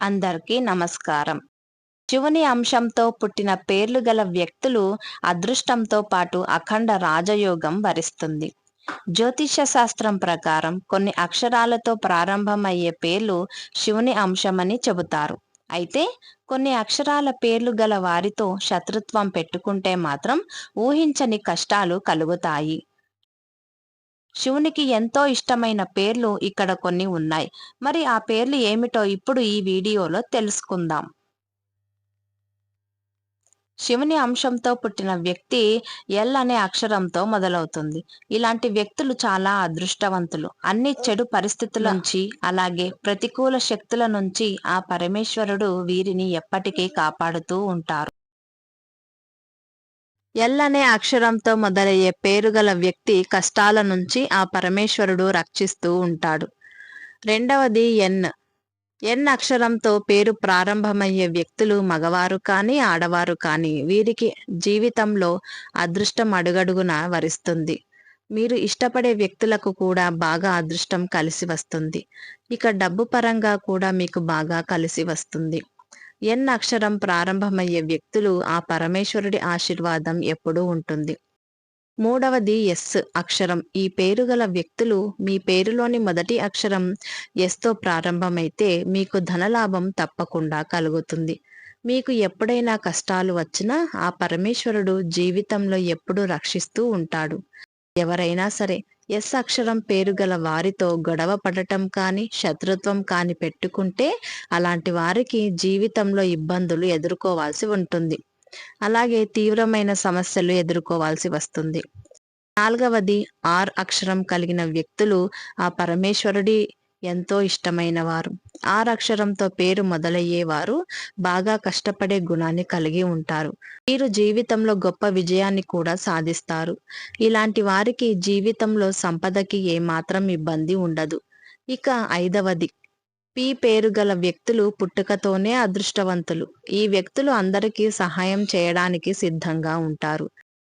అందరికీ నమస్కారం. శివుని అంశంతో పుట్టిన పేర్లు గల వ్యక్తులు అదృష్టంతో పాటు అఖండ రాజయోగం వరిస్తుంది. జ్యోతిష శాస్త్రం ప్రకారం కొన్ని అక్షరాలతో ప్రారంభమయ్యే పేర్లు శివుని అంశమని చెబుతారు. అయితే కొన్ని అక్షరాల పేర్లు గల వారితో శత్రుత్వం పెట్టుకుంటే మాత్రం ఊహించని కష్టాలు కలుగుతాయి. శివునికి ఎంతో ఇష్టమైన పేర్లు ఇక్కడ కొన్ని ఉన్నాయి. మరి ఆ పేర్లు ఏమిటో ఇప్పుడు ఈ వీడియోలో తెలుసుకుందాం. శివుని అంశంతో పుట్టిన వ్యక్తి ఎల్ అనే అక్షరంతో మొదలవుతుంది. ఇలాంటి వ్యక్తులు చాలా అదృష్టవంతులు. అన్ని చెడు పరిస్థితుల నుంచి అలాగే ప్రతికూల శక్తుల నుంచి ఆ పరమేశ్వరుడు వీరిని ఎప్పటికీ కాపాడుతూ ఉంటారు. ఎల్ అనే అక్షరంతో మొదలయ్యే పేరు గల వ్యక్తి కష్టాల నుంచి ఆ పరమేశ్వరుడు రక్షిస్తూ ఉంటాడు. రెండవది ఎన్. ఎన్ అక్షరంతో పేరు ప్రారంభమయ్యే వ్యక్తులు మగవారు కానీ ఆడవారు కానీ వీరికి జీవితంలో అదృష్టం అడుగడుగున వరిస్తుంది. మీరు ఇష్టపడే వ్యక్తులకు కూడా బాగా అదృష్టం కలిసి వస్తుంది. ఇక డబ్బు పరంగా కూడా మీకు బాగా కలిసి వస్తుంది. ఎన్ అక్షరం ప్రారంభమయ్యే వ్యక్తులు ఆ పరమేశ్వరుడి ఆశీర్వాదం ఎప్పుడూ ఉంటుంది. మూడవది ఎస్ అక్షరం. ఈ పేరు గల వ్యక్తులు మీ పేరులోని మొదటి అక్షరం ఎస్తో ప్రారంభమైతే మీకు ధనలాభం తప్పకుండా కలుగుతుంది. మీకు ఎప్పుడైనా కష్టాలు వచ్చినా ఆ పరమేశ్వరుడు జీవితంలో ఎప్పుడూ రక్షిస్తూ ఉంటాడు. ఎవరైనా సరే ఎస్ అక్షరం పేరు గల వారితో గొడవ పడటం కానీ శత్రుత్వం కాని పెట్టుకుంటే అలాంటి వారికి జీవితంలో ఇబ్బందులు ఎదుర్కోవాల్సి ఉంటుంది. అలాగే తీవ్రమైన సమస్యలు ఎదుర్కోవాల్సి వస్తుంది. నాలుగవది ఆర్ అక్షరం కలిగిన వ్యక్తులు ఆ పరమేశ్వరుడి ఎంతో ఇష్టమైన వారు ఆర్ అక్షరంతో పేరు మొదలయ్యేవారు బాగా కష్టపడే గుణాన్ని కలిగి ఉంటారు. వీరు జీవితంలో గొప్ప విజయాన్ని కూడా సాధిస్తారు. ఇలాంటి వారికి జీవితంలో సంపదకి ఏమాత్రం ఇబ్బంది ఉండదు. ఇక ఐదవది. పి పేరు గల వ్యక్తులు పుట్టుకతోనే అదృష్టవంతులు. ఈ వ్యక్తులు అందరికీ సహాయం చేయడానికి సిద్ధంగా ఉంటారు.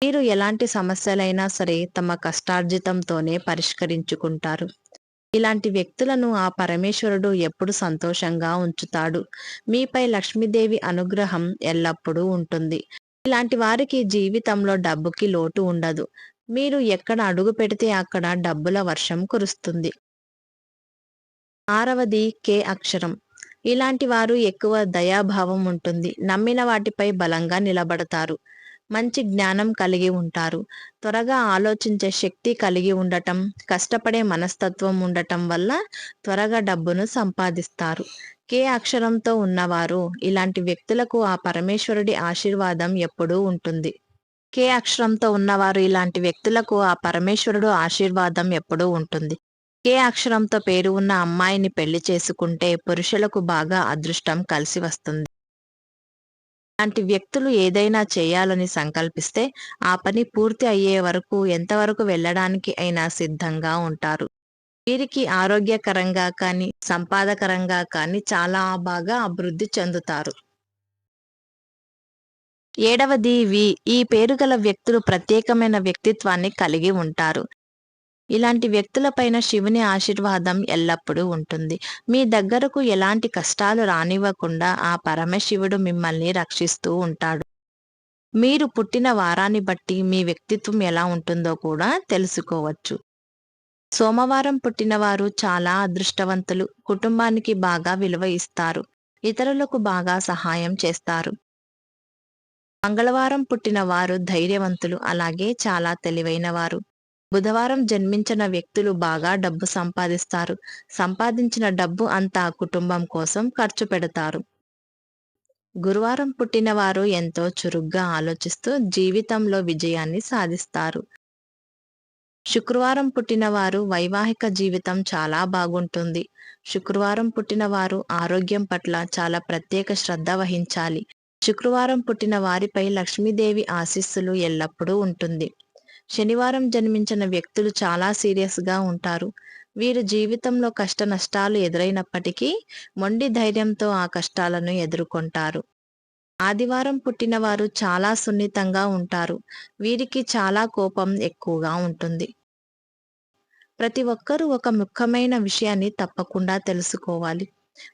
వీరు ఎలాంటి సమస్యలైనా సరే తమ కష్టార్జితంతోనే పరిష్కరించుకుంటారు. ఇలాంటి వ్యక్తులను ఆ పరమేశ్వరుడు ఎప్పుడు సంతోషంగా ఉంచుతాడు. మీపై లక్ష్మీదేవి అనుగ్రహం ఎల్లప్పుడూ ఉంటుంది. ఇలాంటి వారికి జీవితంలో డబ్బుకి లోటు ఉండదు. మీరు ఎక్కడ అడుగు పెడితే అక్కడ డబ్బుల వర్షం కురుస్తుంది. ఆరవది కే అక్షరం. ఇలాంటి వారు ఎక్కువ దయాభావం ఉంటుంది. నమ్మిన వాటిపై బలంగా నిలబడతారు. మంచి జ్ఞానం కలిగి ఉంటారు. త్వరగా ఆలోచించే శక్తి కలిగి ఉండటం కష్టపడే మనస్తత్వం ఉండటం వల్ల త్వరగా డబ్బును సంపాదిస్తారు. కే అక్షరంతో ఉన్నవారు ఇలాంటి వ్యక్తులకు ఆ పరమేశ్వరుడి ఆశీర్వాదం ఎప్పుడూ ఉంటుంది. కే అక్షరంతో ఉన్నవారు ఇలాంటి వ్యక్తులకు ఆ పరమేశ్వరుడు ఆశీర్వాదం ఎప్పుడూ ఉంటుంది. కే అక్షరంతో పేరు ఉన్న అమ్మాయిని పెళ్ళి చేసుకుంటే పురుషులకు బాగా అదృష్టం కలిసి వస్తుంది. అలాంటి వ్యక్తులు ఏదైనా చేయాలని సంకల్పిస్తే ఆ పని పూర్తి అయ్యే వరకు ఎంతవరకు వెళ్ళడానికి అయినా సిద్ధంగా ఉంటారు. వీరికి ఆరోగ్యకరంగా కానీ సంపాదకరంగా కానీ చాలా బాగా అభివృద్ధి చెందుతారు. ఏడవది వి. ఈ పేరు గల వ్యక్తులు ప్రత్యేకమైన వ్యక్తిత్వాన్ని కలిగి ఉంటారు. ఇలాంటి వ్యక్తులపైన శివుని ఆశీర్వాదం ఎల్లప్పుడూ ఉంటుంది. మీ దగ్గరకు ఎలాంటి కష్టాలు రానివ్వకుండా ఆ పరమశివుడు మిమ్మల్ని రక్షిస్తూ ఉంటాడు. మీరు పుట్టిన వారాన్ని బట్టి మీ వ్యక్తిత్వం ఎలా ఉంటుందో కూడా తెలుసుకోవచ్చు. సోమవారం పుట్టినవారు చాలా అదృష్టవంతులు. కుటుంబానికి బాగా విలువ ఇస్తారు. ఇతరులకు బాగా సహాయం చేస్తారు. మంగళవారం పుట్టిన వారు ధైర్యవంతులు. అలాగే చాలా తెలివైన వారు బుధవారం జన్మించిన వ్యక్తులు బాగా డబ్బు సంపాదిస్తారు. సంపాదించిన డబ్బు అంతా కుటుంబం కోసం ఖర్చు పెడతారు. గురువారం పుట్టిన వారు ఎంతో చురుగ్గా ఆలోచిస్తూ జీవితంలో విజయాన్ని సాధిస్తారు. శుక్రవారం పుట్టిన వారు వైవాహిక జీవితం చాలా బాగుంటుంది. శుక్రవారం పుట్టిన వారు ఆరోగ్యం పట్ల చాలా ప్రత్యేక శ్రద్ధ వహించాలి. శుక్రవారం పుట్టిన వారిపై లక్ష్మీదేవి ఆశీస్సులు ఎల్లప్పుడూ ఉంటుంది. శనివారం జన్మించిన వ్యక్తులు చాలా సీరియస్గా ఉంటారు. వీరు జీవితంలో కష్ట నష్టాలు ఎదురైనప్పటికీ మొండి ధైర్యంతో ఆ కష్టాలను ఎదుర్కొంటారు. ఆదివారం పుట్టిన వారు చాలా సున్నితంగా ఉంటారు. వీరికి చాలా కోపం ఎక్కువగా ఉంటుంది. ప్రతి ఒక్కరూ ఒక ముఖ్యమైన విషయాన్ని తప్పకుండా తెలుసుకోవాలి.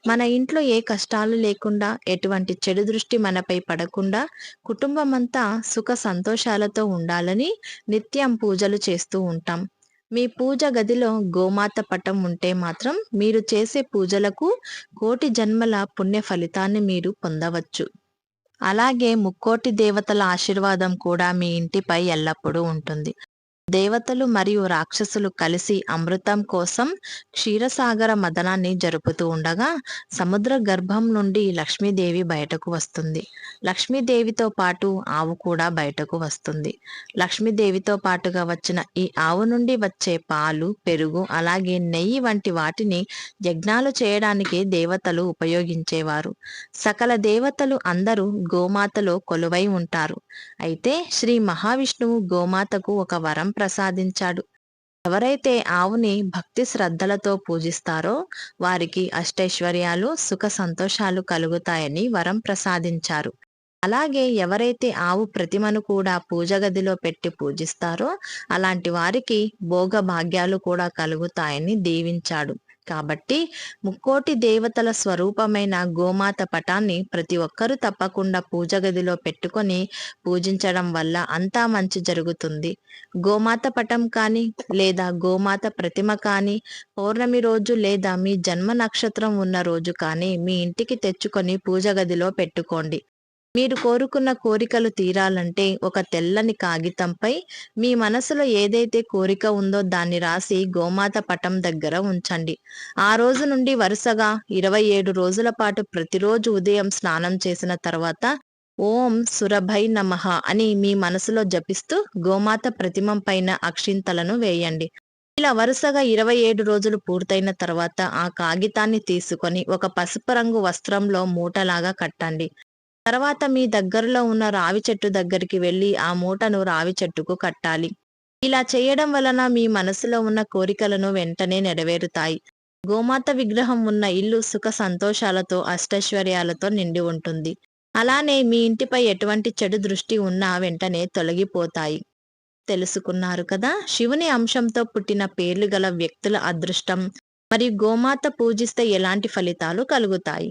మన ఇంట్లో ఏ కష్టాలు లేకుండా ఎటువంటి చెడు దృష్టి మనపై పడకుండా కుటుంబం అంతా సుఖ సంతోషాలతో ఉండాలని నిత్యం పూజలు చేస్తూ ఉంటాం. మీ పూజ గదిలో గోమాత పటం ఉంటే మాత్రం మీరు చేసే పూజలకు కోటి జన్మల పుణ్య ఫలితాన్ని మీరు పొందవచ్చు. అలాగే ముక్కోటి దేవతల ఆశీర్వాదం కూడా మీ ఇంటిపై ఎల్లప్పుడూ ఉంటుంది. దేవతలు మరియు రాక్షసులు కలిసి అమృతం కోసం క్షీరసాగర మదనాన్ని జరుపుతూ ఉండగా సముద్ర గర్భం నుండి లక్ష్మీదేవి బయటకు వస్తుంది. లక్ష్మీదేవితో పాటు ఆవు కూడా బయటకు వస్తుంది. లక్ష్మీదేవితో పాటుగా వచ్చిన ఈ ఆవు నుండి వచ్చే పాలు పెరుగు అలాగే నెయ్యి వంటి వాటిని యజ్ఞాలు చేయడానికి దేవతలు ఉపయోగించేవారు. సకల దేవతలు అందరూ గోమాతలో కొలువై ఉంటారు. అయితే శ్రీ మహావిష్ణువు గోమాతకు ఒక వరం ప్రసాదించాడు. ఎవరైతే ఆవుని భక్తి శ్రద్ధలతో పూజిస్తారో వారికి అష్టైశ్వర్యాలు సుఖ సంతోషాలు కలుగుతాయని వరం ప్రసాదించారు. అలాగే ఎవరైతే ఆవు ప్రతిమను కూడా పూజ గదిలో పెట్టి పూజిస్తారో అలాంటి వారికి భోగ భాగ్యాలు కూడా కలుగుతాయని దీవించాడు. కాబట్టి ముక్కోటి దేవతల స్వరూపమైన గోమాత పటాన్ని ప్రతి ఒక్కరూ తప్పకుండా పూజ గదిలో పెట్టుకొని పూజించడం వల్ల అంతా మంచి జరుగుతుంది. గోమాత పటం కానీ లేదా గోమాత ప్రతిమ కానీ పౌర్ణమి రోజు లేదా మీ జన్మ నక్షత్రం ఉన్న రోజు కానీ మీ ఇంటికి తెచ్చుకొని పూజ గదిలో పెట్టుకోండి. మీరు కోరుకున్న కోరికలు తీరాలంటే ఒక తెల్లని కాగితంపై మీ మనసులో ఏదైతే కోరిక ఉందో దాన్ని రాసి గోమాత పటం దగ్గర ఉంచండి. ఆ రోజు నుండి వరుసగా ఇరవై ఏడు రోజుల పాటు ప్రతిరోజు ఉదయం స్నానం చేసిన తర్వాత ఓం సురభై నమః అని మీ మనసులో జపిస్తూ గోమాత ప్రతిమం పైన అక్షింతలను వేయండి. ఇలా వరుసగా ఇరవై ఏడు రోజులు పూర్తయిన తర్వాత ఆ కాగితాన్ని తీసుకొని ఒక పసుపు రంగు వస్త్రంలో మూటలాగా కట్టండి. తర్వాత మీ దగ్గరలో ఉన్న రావి చెట్టు దగ్గరికి వెళ్ళి ఆ మూటను రావి చెట్టుకు కట్టాలి. ఇలా చేయడం వలన మీ మనసులో ఉన్న కోరికలను వెంటనే నెరవేరుతాయి. గోమాత విగ్రహం ఉన్న ఇల్లు సుఖ సంతోషాలతో అష్టైశ్వర్యాలతో నిండి ఉంటుంది. అలానే మీ ఇంటిపై ఎటువంటి చెడు దృష్టి ఉన్నా వెంటనే తొలగిపోతాయి. తెలుసుకున్నారు కదా? శివుని అంశంతో పుట్టిన పేర్లు గల వ్యక్తుల అదృష్టం మరియు గోమాత పూజిస్తే ఎలాంటి ఫలితాలు కలుగుతాయి?